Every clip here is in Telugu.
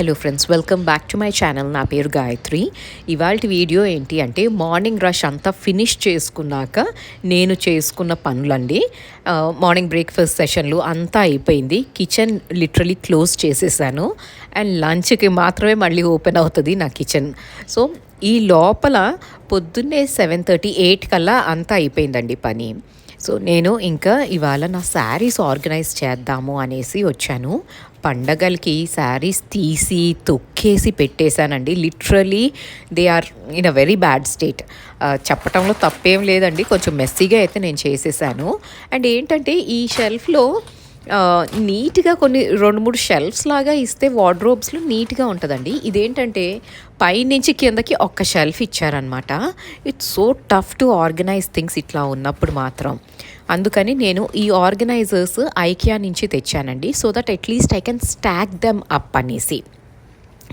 Hello friends welcome back to my channel నా పేరు గాయత్రి. ఇవాళ వీడియో ఏంటి అంటే మార్నింగ్ రష్ అంతా ఫినిష్ చేసుకున్నాక నేను చేసుకున్న పనులండి. మార్నింగ్ బ్రేక్ఫాస్ట్ సెషన్లు అంతా అయిపోయింది. కిచెన్ లిటరలీ క్లోజ్ చేసేసాను. అండ్ లంచ్కి మాత్రమే మళ్ళీ ఓపెన్ అవుతుంది నా కిచెన్ సో ఈ లోపల పొద్దున్నే సెవెన్ థర్టీ ఎయిట్ కల్లా అంతా అయిపోయిందండి పని. సో నేను ఇంకా ఇవాళ నా శారీస్ ఆర్గనైజ్ చేద్దాము అనేసి వచ్చాను. పండగలకి శారీస్ తీసి తొక్కేసి పెట్టేశానండి. Literally they are in a very bad state చెప్పటంలో తప్పేం లేదండి. కొంచెం మెస్సీగా అయితే నేను చేసేసాను. అండ్ ఏంటంటే ఈ షెల్ఫ్లో నీట్గా కొన్ని రెండు మూడు షెల్ఫ్స్ లాగా ఇస్తే వార్డ్రోబ్స్లో నీట్గా ఉంటుందండి. ఇదేంటంటే పైనుంచి కిందకి ఒక్క షెల్ఫ్ ఇచ్చారనమాట it's so tough to organise things ఇట్లా ఉన్నప్పుడు మాత్రం. అందుకని నేను ఈ ఆర్గనైజర్స్ ఐకియా నుంచి తెచ్చానండి. So that at least I can stack them up అనేసి.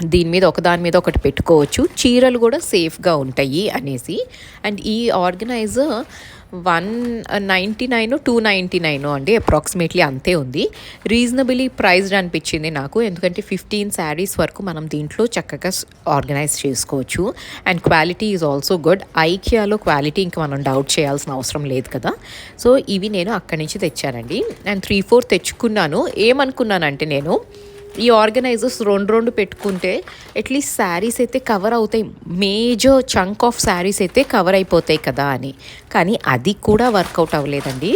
దీని మీద ఒకదాని మీద ఒకటి పెట్టుకోవచ్చు. చీరలు కూడా సేఫ్గా ఉంటాయి అనేసి. అండ్ ఈ organizer one ninety nine two ninety nine అండి అప్రాక్సిమేట్లీ అంతే ఉంది. రీజనబుల్లీ ప్రైజ్డ్ అనిపించింది నాకు ఎందుకంటే ఫిఫ్టీన్ శారీస్ వరకు మనం దీంట్లో చక్కగా ఆర్గనైజ్ చేసుకోవచ్చు. And quality is also good. ఐకియాలో quality ఇంక మనం డౌట్ చేయాల్సిన అవసరం లేదు కదా. సో ఇవి నేను అక్కడి నుంచి తెచ్చానండి. అండ్ త్రీ ఫోర్ తెచ్చుకున్నాను. ఏమనుకున్నానంటే నేను ఈ ఆర్గనైజర్స్ రెండు రెండు పెట్టుకుంటే అట్లీస్ట్ శారీస్ అయితే కవర్ అవుతాయి. మేజర్ చంక్ ఆఫ్ శారీస్ అయితే కవర్ అయిపోతాయి కదా అని. కానీ అది కూడా వర్కౌట్ అవ్వలేదండి.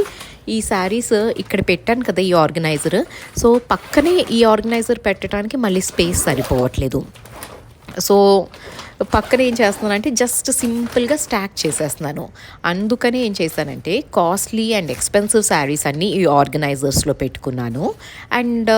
ఈ శారీస్ ఇక్కడ పెట్టాను కదా ఈ ఆర్గనైజర్ సో పక్కనే ఈ ఆర్గనైజర్ పెట్టడానికి మళ్ళీ స్పేస్ సరిపోవట్లేదు. సో పక్కన ఏం చేస్తున్నానంటే జస్ట్ సింపుల్గా స్టాక్ చేసేస్తున్నాను. అందుకనే ఏం చేశానంటే కాస్ట్లీ అండ్ ఎక్స్పెన్సివ్ శారీస్ అన్నీ ఈ ఆర్గనైజర్స్లో పెట్టుకున్నాను. And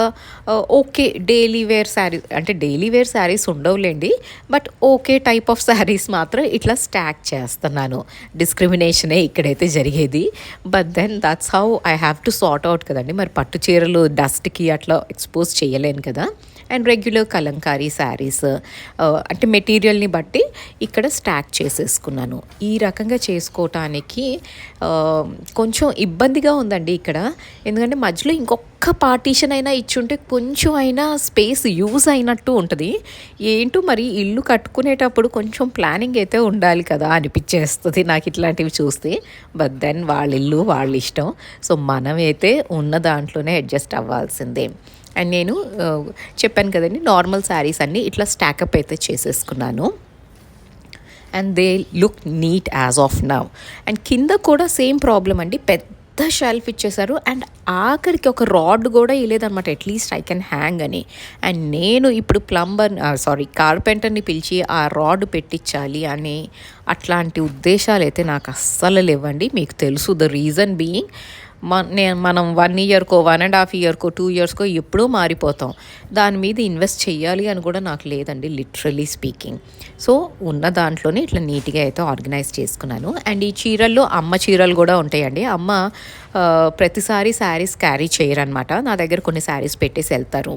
okay daily wear saris అంటే daily wear saris ఉండవులేండి. But okay type of saris మాత్రం ఇట్లా స్టాక్ చేస్తున్నాను. డిస్క్రిమినేషనే ఇక్కడైతే జరిగేది. But then that's how I have to sort out కదండి. మరి పట్టు చీరలు డస్ట్కి అట్లా ఎక్స్పోజ్ చేయలేను కదా. And regular Kalamkari saris uh, అంటే మెటీరియల్ని బట్టి ఇక్కడ స్టాక్ చేసేసుకున్నాను. ఈ రకంగా చేసుకోవటానికి కొంచెం ఇబ్బందిగా ఉందండి ఇక్కడ. ఎందుకంటే మధ్యలో ఇంకొక పార్టీషన్ అయినా ఇచ్చుంటే కొంచెం అయినా స్పేస్ యూజ్ అయినట్టు ఉంటుంది. ఏంటో మరి ఇల్లు కట్టుకునేటప్పుడు కొంచెం ప్లానింగ్ అయితే ఉండాలి కదా అనిపించేస్తుంది నాకు ఇట్లాంటివి చూస్తే. బట్ దెన్ వాళ్ళ ఇల్లు వాళ్ళ ఇష్టం సో మనమైతే ఉన్న దాంట్లోనే అడ్జస్ట్ అవ్వాల్సిందే. అండ్ నేను చెప్పాను కదండి నార్మల్ శారీస్ అన్నీ ఇట్లా స్టాకప్ అయితే చేసేసుకున్నాను. And they look neat as of now and కింద కూడా సేమ్ ప్రాబ్లం అండి పెద్ద షెల్ఫ్ ఇచ్చేసారు అండ్ ఆఖరికి ఒక రాడ్ కూడా ఇవ్వలేదన్నమాట at least I can hang అని. అండ్ నేను ఇప్పుడు ప్లంబర్ సారీ కార్పెంటర్ని పిలిచి ఆ రాడ్ పెట్టించాలి అని అట్లాంటి ఉద్దేశాలు అయితే నాకు అస్సలు లేవండి. మీకు తెలుసు ద రీజన్ బీయింగ్ మన మనం వన్ ఇయర్కో వన్ అండ్ హాఫ్ ఇయర్కో టూ ఇయర్స్కో ఎప్పుడూ మారిపోతాం. దాని మీద ఇన్వెస్ట్ చేయాలి అని కూడా నాకు లేదండి లిటరలీ స్పీకింగ్ సో ఉన్న దాంట్లోనే ఇట్లా నీట్గా అయితే ఆర్గనైజ్ చేసుకున్నాను. అండ్ ఈ చీరల్లో అమ్మ చీరలు కూడా ఉంటాయండి. అమ్మ ప్రతిసారి శారీస్ క్యారీ చేయరనమాట. నా దగ్గర కొన్ని శారీస్ పెట్టేసి వెళ్తారు.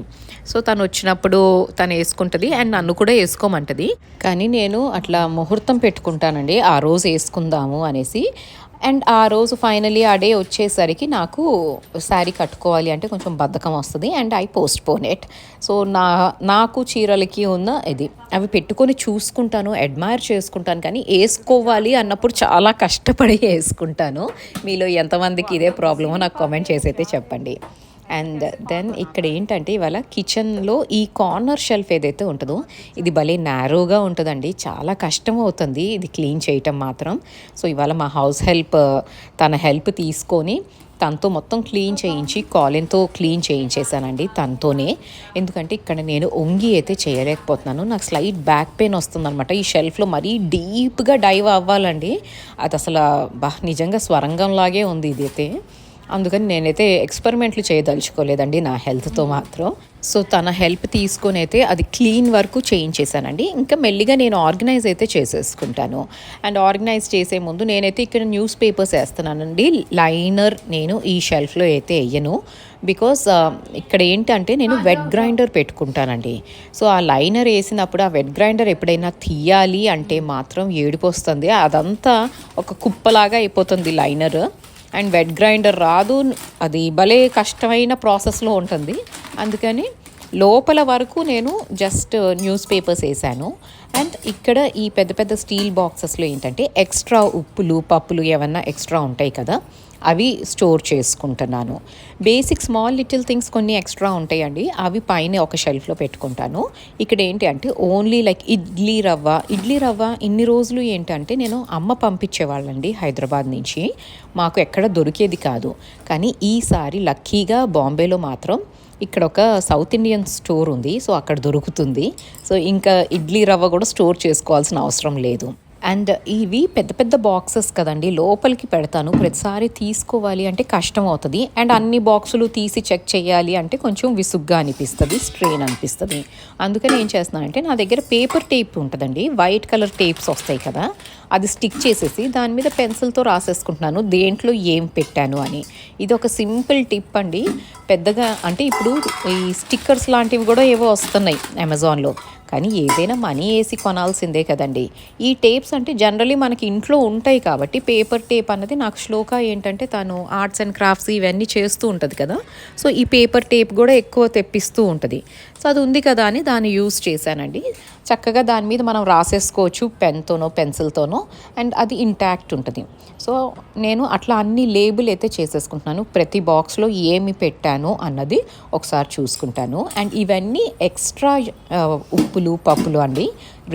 సో తను వచ్చినప్పుడు తను వేసుకుంటుంది అండ్ నన్ను కూడా వేసుకోమంటుంది. కానీ నేను అట్లా ముహూర్తం పెట్టుకుంటానండి. ఆ రోజు వేసుకుందాము అనేసి అండ్ ఆ రోజు ఫైనలీ ఆ డే వచ్చేసరికి నాకు శారీ కట్టుకోవాలి అంటే కొంచెం బద్ధకం వస్తుంది and I postpone it. So నా నాకు చీరలకి ఉన్న ఇది అవి పెట్టుకొని చూసుకుంటాను అడ్మైర్ చేసుకుంటాను కానీ వేసుకోవాలి అన్నప్పుడు చాలా కష్టపడి వేసుకుంటాను మీలో ఎంతమందికి ఇదే ప్రాబ్లమో నాకు కామెంట్ చేసి అయితే చెప్పండి. అండ్ దెన్ ఇక్కడ ఏంటంటే ఇవాళ కిచెన్లో ఈ కార్నర్ షెల్ఫ్ ఏదైతే ఉంటుందో ఇది భలే నారోగా ఉంటుందండి. చాలా కష్టం అవుతుంది ఇది క్లీన్ చేయటం మాత్రం. సో ఇవాళ మా హౌస్ హెల్ప్ తన హెల్ప్ తీసుకొని తనతో మొత్తం క్లీన్ చేయించి కాలిన్తో క్లీన్ చేయించేసానండి తనతోనే. ఎందుకంటే ఇక్కడ నేను ఒంగి అయితే చేయలేకపోతున్నాను. నాకు స్లైట్ బ్యాక్ పెయిన్ వస్తుందనమాట ఈ షెల్ఫ్లో మరీ డీప్గా డైవ్ అవ్వాలండి. అది అసలు బా నిజంగా స్వరంగంలాగే ఉంది ఇది అయితే అందుకని నేనైతే ఎక్స్పెరిమెంట్లు చేయదలుచుకోలేదండి నా హెల్త్తో మాత్రం. సో తన హెల్ప్ తీసుకొని అయితే అది క్లీన్ వరకు చేయించేసానండి ఇంకా మెల్లిగా నేను ఆర్గనైజ్ అయితే చేసేసుకుంటాను. అండ్ ఆర్గనైజ్ చేసే ముందు నేనైతే ఇక్కడ న్యూస్ పేపర్స్ వేస్తున్నానండి. లైనర్ నేను ఈ షెల్ఫ్లో అయితే వేయను. బికాస్ ఇక్కడ ఏంటంటే నేను వెట్ గ్రైండర్ పెట్టుకుంటానండి. సో ఆ లైనర్ వేసినప్పుడు ఆ వెట్ గ్రైండర్ ఎప్పుడైనా తీయాలి అంటే మాత్రం ఏడుపు వస్తుంది. అదంతా ఒక కుప్పలాగా అయిపోతుంది లైనర్. అండ్ వెట్ గ్రైండర్ రాదు. అది భలే కష్టమైన ప్రాసెస్లో ఉంటుంది. అందుకని లోపల వరకు నేను జస్ట్ న్యూస్ పేపర్స్ వేసాను. అండ్ ఇక్కడ ఈ పెద్ద పెద్ద స్టీల్ బాక్సెస్లో ఏంటంటే ఎక్స్ట్రా ఉప్పులు పప్పులు ఏమన్నా ఎక్స్ట్రా ఉంటాయి కదా. అవి స్టోర్ చేసుకుంటున్నాను. బేసిక్ స్మాల్ లిటిల్ థింగ్స్ కొన్ని ఎక్స్ట్రా ఉంటాయండి. అవి పైన ఒక షెల్ఫ్లో పెట్టుకుంటాను. ఇక్కడ ఏంటి అంటే ఓన్లీ లైక్ ఇడ్లీ రవ్వ. ఇడ్లీ రవ్వ ఇన్ని రోజులు ఏంటంటే నేను అమ్మ పంపించేవాళ్ళండి హైదరాబాద్ నుంచి. మాకు ఎక్కడ దొరికేది కాదు. కానీ ఈసారి లక్కీగా బాంబేలో మాత్రం ఇక్కడ ఒక సౌత్ ఇండియన్ స్టోర్ ఉంది. సో అక్కడ దొరుకుతుంది. సో ఇంకా ఇడ్లీ రవ్వ కూడా స్టోర్ చేసుకోవాల్సిన అవసరం లేదు. అండ్ ఇవి పెద్ద పెద్ద బాక్సెస్ కదండి లోపలికి పెడతాను. ప్రతిసారి తీసుకోవాలి అంటే కష్టం అవుతుంది. అండ్ అన్ని బాక్సులు తీసి చెక్ చేయాలి అంటే కొంచెం విసుగ్గా అనిపిస్తుంది స్ట్రెయిన్ అనిపిస్తుంది. అందుకని ఏం చేస్తున్నానంటే నా దగ్గర పేపర్ టేప్ ఉంటుందండి వైట్ కలర్ టేప్స్ వస్తాయి కదా అది స్టిక్ చేసేసి దాని మీద పెన్సిల్తో రాసేసుకుంటున్నాను. దేంట్లో ఏం పెట్టాను అని. ఇది ఒక సింపుల్ టిప్ అండి. పెద్దగా అంటే ఇప్పుడు ఈ స్టిక్కర్స్ లాంటివి కూడా ఏవో వస్తున్నాయి అమెజాన్లో. కానీ ఏదైనా మనీ వేసి కొనాల్సిందే కదండి. ఈ టేప్స్ అంటే జనరలీ మనకి ఇంట్లో ఉంటాయి కాబట్టి పేపర్ టేప్ అన్నది నాకు శ్లోక ఏంటంటే తను ఆర్ట్స్ అండ్ క్రాఫ్ట్స్ ఇవన్నీ చేస్తూ ఉంటుంది కదా. సో ఈ పేపర్ టేప్ కూడా ఎక్కువ తెప్పిస్తూ ఉంటుంది. సో అది ఉంది కదా అని దాన్ని యూస్ చేశానండి. చక్కగా దాని మీద మనం రాసేసుకోవచ్చు పెన్తోనో పెన్సిల్తోనో. అండ్ అది ఇంటాక్ట్ ఉంటుంది. సో నేను అట్లా అన్ని లేబుల్ అయితే చేసేసుకుంటున్నాను. ప్రతి బాక్స్లో ఏమి పెట్టాను అన్నది ఒకసారి చూసుకుంటాను. అండ్ ఇవన్నీ ఎక్స్ట్రా ఉప్పులు పప్పులు అండి.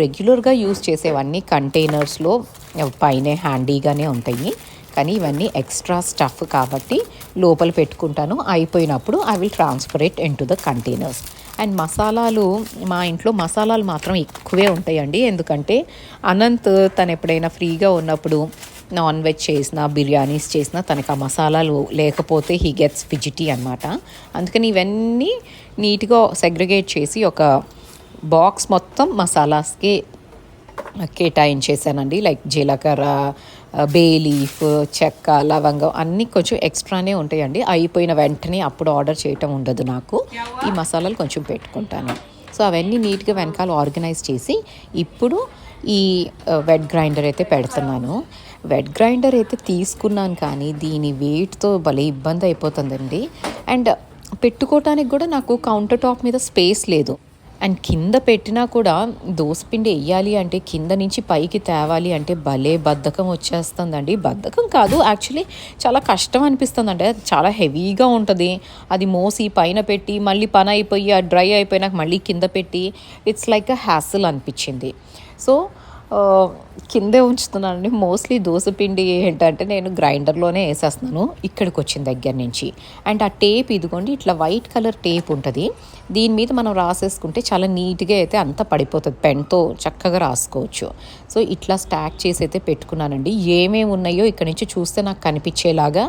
రెగ్యులర్గా యూస్ చేసేవన్నీ కంటైనర్స్లో పైనే హ్యాండీగానే ఉంటాయి. కానీ ఇవన్నీ ఎక్స్ట్రా స్టఫ్ కాబట్టి లోపల పెట్టుకుంటాను. అయిపోయినప్పుడు I will transfer it into the containers and మసాలాలు మా ఇంట్లో మసాలాలు మాత్రం ఎక్కువే ఉంటాయండి. ఎందుకంటే అనంత్ తను ఎప్పుడైనా ఫ్రీగా ఉన్నప్పుడు నాన్ వెజ్ చేసినా బిర్యానీస్ చేసినా తనకు ఆ మసాలాలు లేకపోతే హీ గెట్స్ ఫిజిటీ అనమాట అందుకని ఇవన్నీ నీట్గా సెగ్రిగేట్ చేసి ఒక బాక్స్ మొత్తం మసాలాస్కి కేటాయించేసానండి లైక్ జీలకర్ర బే లీఫ్ చెక్క లవంగం అన్నీ కొంచెం ఎక్స్ట్రానే ఉంటాయండి. అయిపోయిన వెంటనే అప్పుడు ఆర్డర్ చేయటం ఉండదు నాకు. ఈ మసాలాలు కొంచెం పెట్టుకుంటాను. సో అవన్నీ నీట్గా వెనకాల ఆర్గనైజ్ చేసి ఇప్పుడు ఈ వెడ్ గ్రైండర్ అయితే పెడుతున్నాను. వెడ్ గ్రైండర్ అయితే తీసుకున్నాను కానీ దీని వెయిట్తో భలే ఇబ్బంది అయిపోతుందండి. అండ్ పెట్టుకోవటానికి కూడా నాకు కౌంటర్ టాప్ మీద స్పేస్ లేదు. అండ్ కింద పెట్టినా కూడా దోసపిండి వేయాలి అంటే కింద నుంచి పైకి తేవాలి అంటే భలే బద్ధకం వచ్చేస్తుందండి. బద్ధకం కాదు యాక్చువల్లీ చాలా కష్టం అనిపిస్తుంది అంటే చాలా హెవీగా ఉంటుంది. అది మోసి పైన పెట్టి మళ్ళీ పని అయిపోయి ఆ డ్రై అయిపోయినాక మళ్ళీ కింద పెట్టి ఇట్స్ లైక్ అ హ్యాసిల్ అనిపించింది. సో కిందే ఉంచుతున్నానండి. మోస్ట్లీ దోసపిండి ఏంటంటే నేను గ్రైండర్లోనే వేసేస్తున్నాను ఇక్కడికి వచ్చిన దగ్గర నుంచి. అండ్ ఆ టేప్ ఇదిగోండి ఇట్లా వైట్ కలర్ టేప్ ఉంటుంది. దీని మీద మనం రాసేసుకుంటే చాలా నీట్గా అయితే అంత పడిపోతుంది. పెన్తో చక్కగా రాసుకోవచ్చు. సో ఇట్లా స్టాక్ చేసి అయితే పెట్టుకున్నానండి. ఏమేమి ఉన్నాయో ఇక్కడ నుంచి చూస్తే నాకు కనిపించేలాగా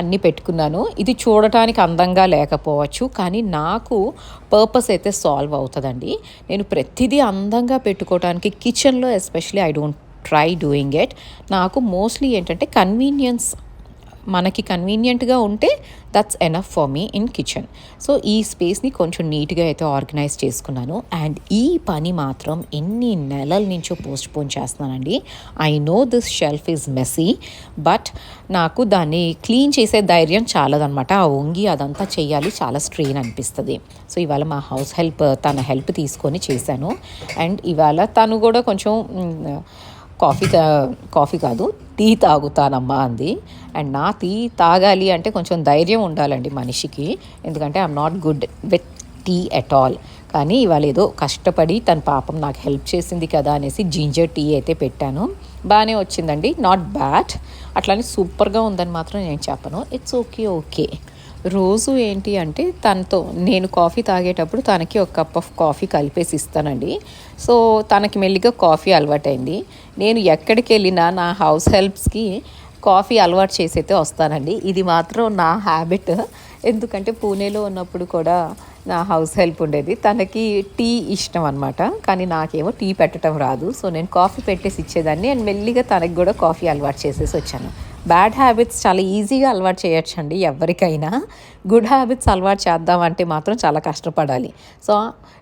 అన్నీ పెట్టుకున్నాను. ఇది చూడటానికి అందంగా లేకపోవచ్చు కానీ నాకు పర్పస్ అయితే సాల్వ్ అవుతుందండి. నేను ప్రతిదీ అందంగా పెట్టుకోవడానికి కిచెన్లో especially I don't try doing it. నాకు మోస్ట్లీ ఏంటంటే కన్వీనియన్స్ మనకి కన్వీనియంట్గా ఉంటే that's enough for me in kitchen so ఈ స్పేస్ని కొంచెం నీట్గా అయితే ఆర్గనైజ్ చేసుకున్నాను. అండ్ ఈ పని మాత్రం ఎన్ని నెలల నుంచో పోస్ట్ పోన్ చేస్తున్నానండి. I know this shelf is messy but నాకు దాన్ని క్లీన్ చేసే ధైర్యం చాలదనమాట ఆ వంగి అదంతా చేయాలి చాలా స్ట్రెయిన్ అనిపిస్తుంది. సో ఇవాళ మా హౌస్ హెల్ప్ తన హెల్ప్ తీసుకొని చేశాను. అండ్ ఇవాళ తను కూడా కొంచెం కాఫీ కాఫీ కాదు టీ తాగుతానమ్మా అంది. అండ్ నా టీ తాగాలి అంటే కొంచెం ధైర్యం ఉండాలండి మనిషికి. ఎందుకంటే I'm not good with tea at all. కానీ ఇవాళ ఏదో కష్టపడి తన పాపం నాకు హెల్ప్ చేసింది కదా అనేసి జింజర్ టీ అయితే పెట్టాను. బాగానే వచ్చిందండి నాట్ బ్యాడ్. అట్లానే సూపర్గా ఉందని మాత్రం నేను చెప్పను. ఇట్స్ ఓకే ఓకే రోజు ఏంటి అంటే తనతో నేను కాఫీ తాగేటప్పుడు తనకి ఒక కప్ ఆఫ్ కాఫీ కలిపేసి ఇస్తానండి. సో తనకి మెల్లిగా కాఫీ అలవాటైంది. నేను ఎక్కడికి వెళ్ళినా నా హౌస్ హెల్ప్స్కి కాఫీ అలవాటు చేసైతే వస్తానండి. ఇది మాత్రం నా హ్యాబిట్. ఎందుకంటే పూణేలో ఉన్నప్పుడు కూడా నా హౌస్ హెల్ప్ ఉండేది. తనకి టీ ఇష్టం అనమాట కానీ నాకేమో టీ పెట్టడం రాదు. సో నేను కాఫీ పెట్టేసి ఇచ్చేదాన్ని. అండ్ మెల్లిగా తనకి కూడా కాఫీ అలవాటు చేసేసి వచ్చాను. బ్యాడ్ హ్యాబిట్స్ చాలా ఈజీగా అలవాటు చేయొచ్చండి ఎవరికైనా. గుడ్ హ్యాబిట్స్ అలవాటు చేద్దామంటే మాత్రం చాలా కష్టపడాలి. సో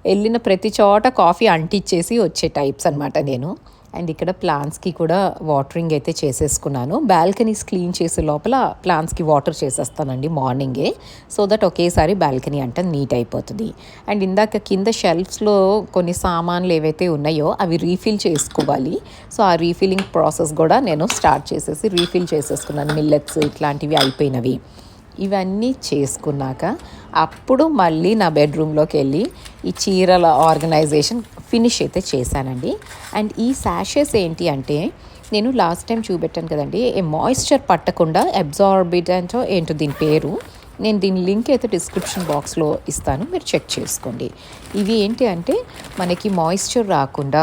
వెళ్ళిన ప్రతి చోట కాఫీ అంటిచ్చేసి వచ్చే టైప్స్ అనమాట నేను. అండ్ ఇక్కడ ప్లాంట్స్కి కూడా వాటరింగ్ అయితే చేసేసుకున్నాను. బాల్కనీస్ క్లీన్ చేసే లోపల ప్లాంట్స్కి వాటర్ చేసేస్తానండి మార్నింగే. సో దట్ ఒకేసారి బాల్కనీ అంటే నీట్ అయిపోతుంది. అండ్ ఇందాక కింద షెల్ఫ్స్లో కొన్ని సామాన్లు ఏవైతే ఉన్నాయో అవి రీఫిల్ చేసుకోవాలి. సో ఆ రీఫిల్లింగ్ ప్రాసెస్ కూడా నేను స్టార్ట్ చేసేసి రీఫిల్ చేసేసుకున్నాను. మిల్లెట్స్ ఇట్లాంటివి అయిపోయినవి. ఇవన్నీ చేసుకున్నాక అప్పుడు మళ్ళీ నా బెడ్రూమ్లోకి వెళ్ళి ఈ చీరల ఆర్గనైజేషన్ ఫినిష్ అయితే చేశానండి. అండ్ ఈ శాషెస్ ఏంటి అంటే నేను లాస్ట్ టైం చూపెట్టాను కదండి ఏ మాయిశ్చర్ పట్టకుండా అబ్జార్బిడెంట్ ఏంటో దీని పేరు నేను దీని లింక్ అయితే డిస్క్రిప్షన్ బాక్స్లో ఇస్తాను మీరు చెక్ చేసుకోండి. ఇవి ఏంటి అంటే మనకి మాయిశ్చర్ రాకుండా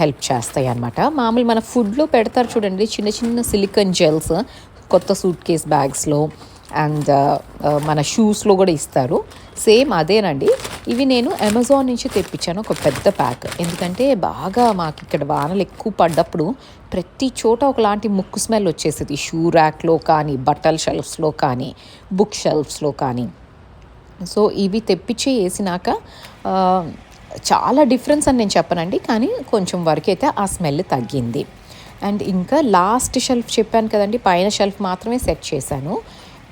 హెల్ప్ చేస్తాయి అన్నమాట. మామూలు మన ఫుడ్లో పెడతారు చూడండి చిన్న చిన్న సిలికన్ జెల్స్ కొత్త సూట్ కేస్ బ్యాగ్స్లో అండ్ మన షూస్లో కూడా ఇస్తారు. సేమ్ అదేనండి. ఇవి నేను అమెజాన్ నుంచి తెప్పించాను ఒక పెద్ద ప్యాక్. ఎందుకంటే బాగా మాకు ఇక్కడ వానలు ఎక్కువ పడ్డప్పుడు ప్రతి చోట ఒకలాంటి ముక్కు స్మెల్ వచ్చేసేది. షూ ర్యాక్లో కానీ బట్టల షెల్ఫ్స్లో కానీ బుక్ షెల్ఫ్స్లో కానీ. సో ఇవి తెప్పించి వేసినాక చాలా డిఫరెన్స్ అని నేను చెప్పనండి. కానీ కొంచెం వరకు అయితే ఆ స్మెల్ తగ్గింది. అండ్ ఇంకా లాస్ట్ షెల్ఫ్ చెప్పాను కదండి పైన షెల్ఫ్ మాత్రమే సెట్ చేశాను.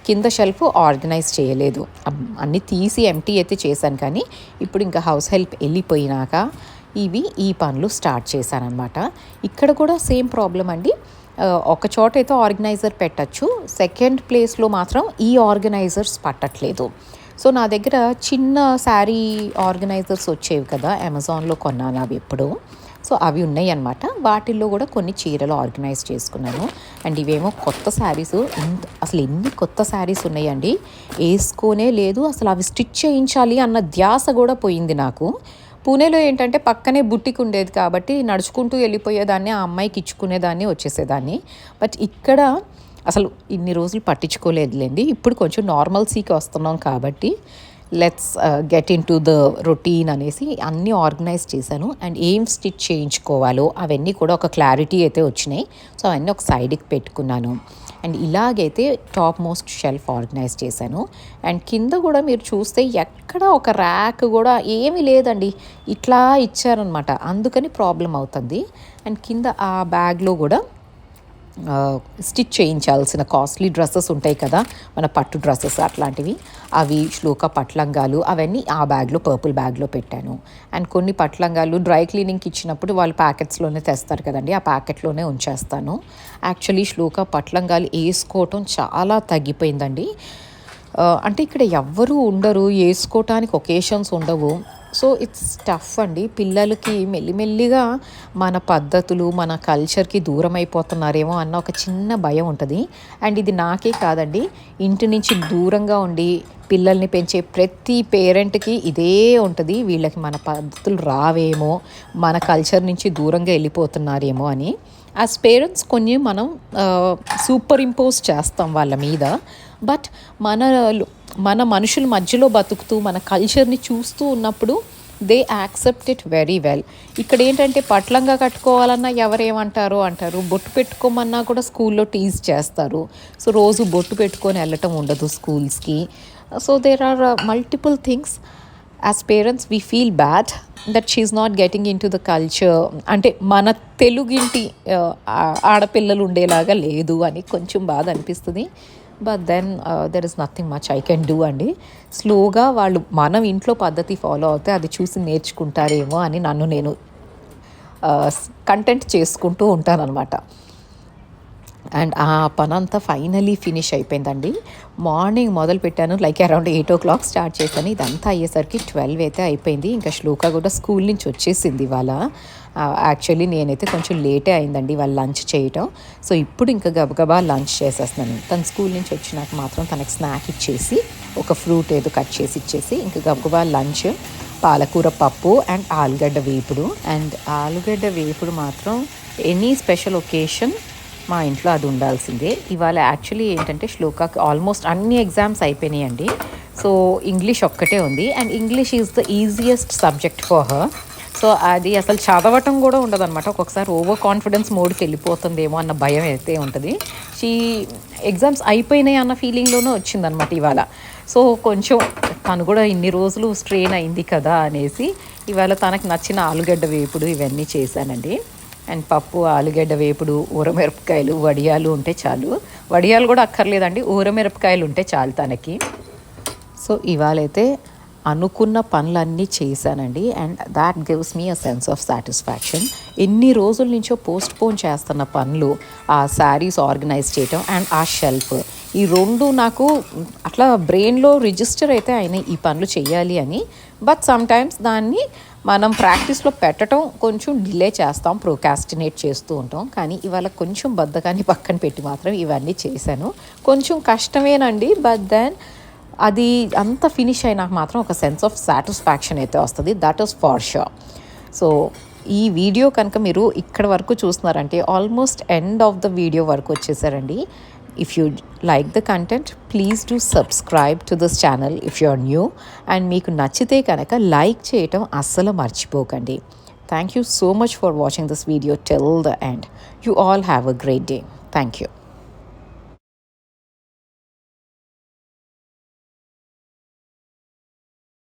కింద షెల్ఫ్ ఆర్గనైజ్ చేయలేదు. అన్ని అన్నీ తీసి ఎంటీ అయితే చేశాను కానీ ఇప్పుడు ఇంకా హౌస్ హెల్ప్ వెళ్ళిపోయినాక ఇవి ఈ పనులు స్టార్ట్ చేశానమాట ఇక్కడ కూడా సేమ్ ప్రాబ్లం అండి. ఒక చోట అయితే ఆర్గనైజర్ పెట్టచ్చు సెకండ్ ప్లేస్లో మాత్రం ఈ ఆర్గనైజర్స్ పట్టట్లేదు. సో నా దగ్గర చిన్న శారీ ఆర్గనైజర్స్ వచ్చేవి కదా అమెజాన్లో కొన్నాను అవి ఎప్పుడు. సో అవి ఉన్నాయి అన్నమాట వాటిల్లో కూడా కొన్ని చీరలు ఆర్గనైజ్ చేసుకున్నాను. అండ్ ఇవేమో కొత్త శారీస్. ఇంత అసలు ఎన్ని కొత్త శారీస్ ఉన్నాయండి? వేసుకోనే లేదు. అసలు అవి స్టిచ్ చేయించాలి అన్న ధ్యాస కూడా పోయింది నాకు. పూణేలో ఏంటంటే పక్కనే బుట్టికి ఉండేది కాబట్టి నడుచుకుంటూ వెళ్ళిపోయేదాన్ని ఆ అమ్మాయికి ఇచ్చుకునేదాన్ని వచ్చేసేదాన్ని. బట్ ఇక్కడ అసలు ఇన్ని రోజులు పట్టించుకోలేదులేండి. ఇప్పుడు కొంచెం నార్మల్సీకి వస్తున్నాం కాబట్టి let's get into the routine అనేసి అన్నీ ఆర్గనైజ్ చేశాను. అండ్ ఏం స్టిచ్ చేయించుకోవాలో అవన్నీ కూడా ఒక క్లారిటీ అయితే వచ్చినాయి. సో అవన్నీ ఒక సైడ్కి పెట్టుకున్నాను. అండ్ ఇలాగైతే టాప్ మోస్ట్ షెల్ఫ్ ఆర్గనైజ్ చేశాను. అండ్ కింద కూడా మీరు చూస్తే ఎక్కడ ఒక ర్యాక్ కూడా ఏమీ లేదండి. ఇట్లా ఇచ్చారనమాట అందుకని ప్రాబ్లం అవుతుంది. అండ్ కింద ఆ బ్యాగ్లో కూడా స్టిచ్ చేయించాల్సిన కాస్ట్లీ డ్రెస్సెస్ ఉంటాయి కదా మన పట్టు డ్రెస్సెస్ అట్లాంటివి. అవి శ్లోక పట్లంగాలు అవన్నీ ఆ బ్యాగ్లో పర్పుల్ బ్యాగ్లో పెట్టాను. అండ్ కొన్ని పట్లంగాలు డ్రై క్లీనింగ్కి ఇచ్చినప్పుడు వాళ్ళు ప్యాకెట్స్లోనే తెస్తారు కదండి ఆ ప్యాకెట్లోనే ఉంచేస్తాను. యాక్చువల్లీ శ్లోక పట్లంగాలు వేసుకోవటం చాలా తగ్గిపోయిందండి. అంటే ఇక్కడ ఎవ్వరూ ఉండరు వేసుకోవటానికి ఒకేషన్స్ ఉండవు. సో ఇట్స్ టఫ్ అండి. పిల్లలకి మెల్లిమెల్లిగా మన పద్ధతులు మన కల్చర్కి దూరం అయిపోతున్నారేమో అన్న ఒక చిన్న భయం ఉంటుంది. అండ్ ఇది నాకే కాదండి. ఇంటి నుంచి దూరంగా ఉండి పిల్లల్ని పెంచే ప్రతి పేరెంట్కి ఇదే ఉంటుంది. వీళ్ళకి మన పద్ధతులు రావేమో మన కల్చర్ నుంచి దూరంగా వెళ్ళిపోతున్నారేమో అని. యాజ్ పేరెంట్స్ కొన్ని మనం uh, సూపర్ ఇంపోజ్ చేస్తాం వాళ్ళ మీద. బట్ మన మన మనుషుల మధ్యలో బతుకుతూ మన కల్చర్ని చూస్తూ ఉన్నప్పుడు they accept it very well ఇక్కడ ఏంటంటే పట్లంగా కట్టుకోవాలన్నా ఎవరేమంటారో అంటారు. బొట్టు పెట్టుకోమన్నా కూడా స్కూల్లో టీజ్ చేస్తారు. సో రోజు బొట్టు పెట్టుకొని వెళ్ళటం ఉండదు స్కూల్స్కి. So there are multiple things as parents we feel bad that she's not getting into the culture అంటే మన తెలుగింటి uh, ఆడపిల్లలు ఉండేలాగా లేదు అని కొంచెం బాధ అనిపిస్తుంది. But then there is nothing much I can do అండి స్లోగా వాళ్ళు మనం ఇంట్లో పద్ధతి ఫాలో అవుతే అది చూసి నేర్చుకుంటారేమో అని నన్ను నేను uh, కంటెంట్ చేసుకుంటూ ఉంటానన్నమాట. అండ్ ఆ పనంతా ఫైనలీ ఫినిష్ అయిపోయిందండి. మార్నింగ్ మొదలు పెట్టాను like around eight o'clock start చేశాను. ఇదంతా అయ్యేసరికి ట్వెల్వ్ అయితే అయిపోయింది. ఇంకా శ్లోక కూడా స్కూల్ నుంచి వచ్చేసింది ఇవాళ. యాక్చువల్లీ నేనైతే కొంచెం లేటే అయిందండి వాళ్ళు లంచ్ చేయటం. సో ఇప్పుడు ఇంకా గబగబా లంచ్ చేసేస్తున్నాను. తను స్కూల్ నుంచి వచ్చినాక మాత్రం తనకి స్నాక్ ఇచ్చేసి ఒక ఫ్రూట్ ఏదో కట్ చేసి ఇచ్చేసి ఇంకా గబగబా లంచ్ పాలకూర పప్పు అండ్ ఆలుగడ్డ వేపుడు. అండ్ ఆలుగడ్డ వేపుడు మాత్రం ఎనీ స్పెషల్ ఒకేషన్ మా ఇంట్లో అది ఉండాల్సిందే. ఇవాళ యాక్చువల్లీ ఏంటంటే శ్లోకాకి ఆల్మోస్ట్ అన్ని ఎగ్జామ్స్ అయిపోయినాయండి. సో ఇంగ్లీష్ ఒక్కటే ఉంది. And English is the easiest subject for her so అది అసలు చదవటం కూడా ఉండదన్నమాట. ఒక్కొక్కసారి ఓవర్ కాన్ఫిడెన్స్ మోడ్కి వెళ్ళిపోతుందేమో అన్న భయం అయితే ఉంటుంది. షీ ఎగ్జామ్స్ అయిపోయినాయి అన్న ఫీలింగ్లోనే వచ్చిందనమాట ఇవాళ. సో కొంచెం తను కూడా ఇన్ని రోజులు స్ట్రెయిన్ అయింది కదా అనేసి ఇవాళ తనకు నచ్చిన ఆలుగడ్డ వేపుడు ఇవన్నీ చేశానండి. అండ్ పప్పు ఆలుగడ్డ వేపుడు ఊరమిరపకాయలు వడియాలు ఉంటే చాలు. వడియాలు కూడా అక్కర్లేదండి. ఊరమిరపకాయలు ఉంటే చాలు తనకి. సో ఇవాళైతే అనుకున్న పనులన్నీ చేశానండి. And that gives me a sense of satisfaction ఎన్ని రోజుల నుంచో పోస్ట్ పోన్ చేస్తున్న పనులు ఆ శారీస్ ఆర్గనైజ్ చేయటం అండ్ ఆ షెల్ఫ్ ఈ రెండు నాకు అట్లా బ్రెయిన్లో రిజిస్టర్ అయితే అయినాయి ఈ పనులు చేయాలి అని. బట్ సమ్టైమ్స్ దాన్ని మనం ప్రాక్టీస్లో పెట్టడం కొంచెం డిలే చేస్తాం ప్రోకాస్టినేట్ చేస్తూ ఉంటాం. కానీ ఇవాళ కొంచెం బద్దకాన్ని పక్కన పెట్టి మాత్రం ఇవన్నీ చేశాను. కొంచెం కష్టమేనండి బట్ దెన్ అది అంత ఫినిష్ అయినాక మాత్రం ఒక సెన్స్ ఆఫ్ సాటిస్ఫాక్షన్ అయితే వస్తుంది. That is for sure so ఈ వీడియో కనుక మీరు ఇక్కడ వరకు చూస్తున్నారంటే almost end of the video వరకు వచ్చేసారండి. If you like the content please do subscribe to this channel if you are new and మీకు నచ్చితే కనుక లైక్ చేయటం అస్సలు మర్చిపోకండి. Thank you so much for watching this video till the end you all have a great day thank you